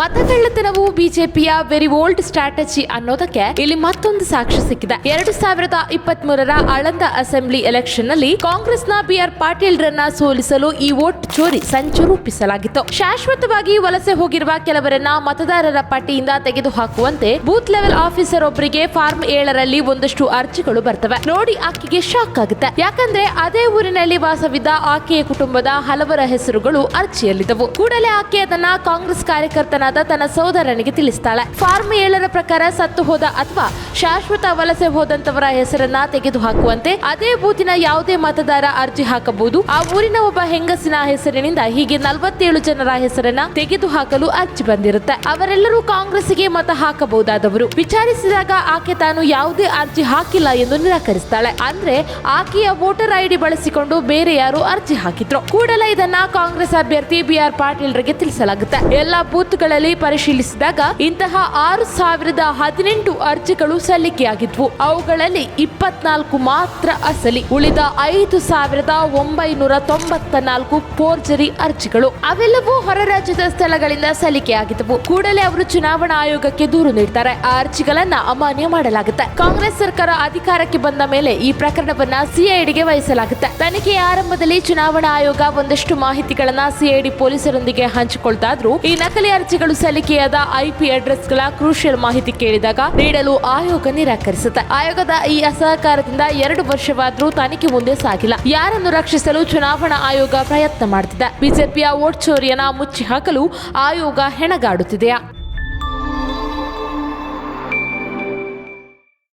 ಮತಗಳ್ಳತನವು ಬಿಜೆಪಿಯ very old strategy ಅನ್ನೋದಕ್ಕೆ ಇಲ್ಲಿ ಮತ್ತೊಂದು ಸಾಕ್ಷಿ ಸಿಕ್ಕಿದೆ. ಎರಡು ಸಾವಿರದ ಇಪ್ಪತ್ತ್ ಮೂರರ ಆಳಂದ ಅಸೆಂಬ್ಲಿ ಎಲೆಕ್ಷನ್ನಲ್ಲಿ ಕಾಂಗ್ರೆಸ್ನ ಬಿಆರ್ ಪಾಟೀಲ್ ರನ್ನ ಸೋಲಿಸಲು ಈ ವೋಟ್ ಚೋರಿ ಸಂಚು ರೂಪಿಸಲಾಗಿತ್ತು. ಶಾಶ್ವತವಾಗಿ ವಲಸೆ ಹೋಗಿರುವ ಕೆಲವರನ್ನ ಮತದಾರರ ಪಟ್ಟಿಯಿಂದ ತೆಗೆದುಹಾಕುವಂತೆ ಬೂತ್ ಲೆವೆಲ್ ಆಫೀಸರ್ ಒಬ್ಬರಿಗೆ ಫಾರ್ಮ್ ಏಳರಲ್ಲಿ ಒಂದಷ್ಟು ಅರ್ಜಿಗಳು ಬರ್ತವೆ. ನೋಡಿ ಆಕೆಗೆ ಶಾಕ್ ಆಗುತ್ತೆ. ಯಾಕಂದ್ರೆ ಅದೇ ಊರಿನಲ್ಲಿ ವಾಸವಿದ್ದ ಆಕೆಯ ಕುಟುಂಬದ ಹಲವರ ಹೆಸರುಗಳು ಅರ್ಜಿಯಲ್ಲಿದ್ದವು. ಕೂಡಲೇ ಆಕೆ ಅದನ್ನ ಕಾಂಗ್ರೆಸ್ ಕಾರ್ಯಕರ್ತನಾದ ತನ್ನ ಸೋದರನಿಗೆ ತಿಳಿಸ್ತಾಳೆ. ಫಾರ್ಮ್ ಏಳರ ಪ್ರಕಾರ ಸತ್ತು ಹೋದ ಅಥವಾ ಶಾಶ್ವತ ವಲಸೆ ಹೋದಂತವರ ಹೆಸರನ್ನ ತೆಗೆದು ಹಾಕುವಂತೆ ಅದೇ ಬೂತಿನ ಯಾವುದೇ ಮತದಾರ ಅರ್ಜಿ ಹಾಕಬಹುದು. ಆ ಊರಿನ ಒಬ್ಬ ಹೆಂಗಸಿನ ಹೆಸರಿನಿಂದ ಹೀಗೆ ನಲವತ್ತೇಳು ಜನರ ಹೆಸರನ್ನ ತೆಗೆದು ಹಾಕಲು ಅರ್ಜಿ ಬಂದಿರುತ್ತೆ. ಅವರೆಲ್ಲರೂ ಕಾಂಗ್ರೆಸ್ಗೆ ಮತ ಹಾಕಬಹುದಾದವರು. ವಿಚಾರಿಸಿದಾಗ ಆಕೆ ತಾನು ಯಾವುದೇ ಅರ್ಜಿ ಹಾಕಿಲ್ಲ ಎಂದು ನಿರಾಕರಿಸ್ತಾಳೆ. ಅಂದ್ರೆ ಆಕೆಯ ವೋಟರ್ ಐಡಿ ಬಳಸಿಕೊಂಡು ಬೇರೆ ಯಾರು ಅರ್ಜಿ ಹಾಕಿದ್ರು. ಕೂಡಲೇ ಇದನ್ನ ಕಾಂಗ್ರೆಸ್ ಅಭ್ಯರ್ಥಿ ಬಿ ಆರ್ ಪಾಟೀಲ್ರಿಗೆ ತಿಳಿಸಲಾಗುತ್ತೆ. ಎಲ್ಲಾ ಬೂತ್ಗಳಲ್ಲಿ ಪರಿಶೀಲಿಸಿದಾಗ ಇಂತಹ ಆರು ಸಾವಿರದ ಹದಿನೆಂಟು ಅರ್ಜಿಗಳು ಸಲ್ಲಿಕೆಯಾಗಿದ್ವು. ಅವುಗಳಲ್ಲಿ ಇಪ್ಪತ್ನಾಲ್ಕು ಮಾತ್ರ ಅಸಲಿ. ಉಳಿದ ಐದು ಸಾವಿರದ ಒಂಬೈನೂರ ತೊಂಬತ್ತ ನಾಲ್ಕು ಪೋರ್ಜರಿ ಅರ್ಜಿಗಳು. ಅವೆಲ್ಲವೂ ಹೊರ ರಾಜ್ಯದ ಸ್ಥಳಗಳಿಂದ ಸಲ್ಲಿಕೆಯಾಗಿದ್ದವು. ಕೂಡಲೇ ಅವರು ಚುನಾವಣಾ ಆಯೋಗಕ್ಕೆ ದೂರು ನೀಡ್ತಾರೆ. ಆ ಅರ್ಜಿಗಳನ್ನ ಅಮಾನ್ಯ ಮಾಡಲಾಗುತ್ತೆ. ಕಾಂಗ್ರೆಸ್ ಸರ್ಕಾರ ಅಧಿಕಾರಕ್ಕೆ ಬಂದ ಮೇಲೆ ಈ ಪ್ರಕರಣವನ್ನ ಸಿಐಡಿಗೆ ವಹಿಸಲಾಗುತ್ತೆ. ತನಿಖೆಯ ಆರಂಭದಲ್ಲಿ ಚುನಾವಣಾ ಆಯೋಗ ಒಂದಷ್ಟು ಮಾಹಿತಿಗಳನ್ನ ಸಿಐಡಿ ಪೊಲೀಸರೊಂದಿಗೆ ಹಂಚಿಕೊಳ್ತಾದ್ರೂ ಈ ನಕಲಿ ಅರ್ಜಿಗಳು ಸಲ್ಲಿಕೆಯಾದ ಐಪಿ ಅಡ್ರೆಸ್ಗಳ ಕ್ರೂಷಿಯಲ್ ಮಾಹಿತಿ ಕೇಳಿದಾಗ ನೀಡಲು ಆಯೋಗ ನಿರಾಕರಿಸುತ್ತೆ. ಆಯೋಗದ ಈ ಅಸಹಕಾರದಿಂದ ಎರಡು ವರ್ಷವಾದರೂ ತನಿಖೆ ಮುಂದೆ ಸಾಗಿಲ್ಲ. ಯಾರನ್ನು ರಕ್ಷಿಸಲು ಚುನಾವಣಾ ಆಯೋಗ ಪ್ರಯತ್ನ ಮಾಡುತ್ತಿದೆ ಬಿಜೆಪಿಯ ಓಟ್ ಚೋರಿಯನ್ನ ಮುಚ್ಚಿ ಹಾಕಲು ಆಯೋಗ ಹೆಣಗಾಡುತ್ತಿದೆಯಾ?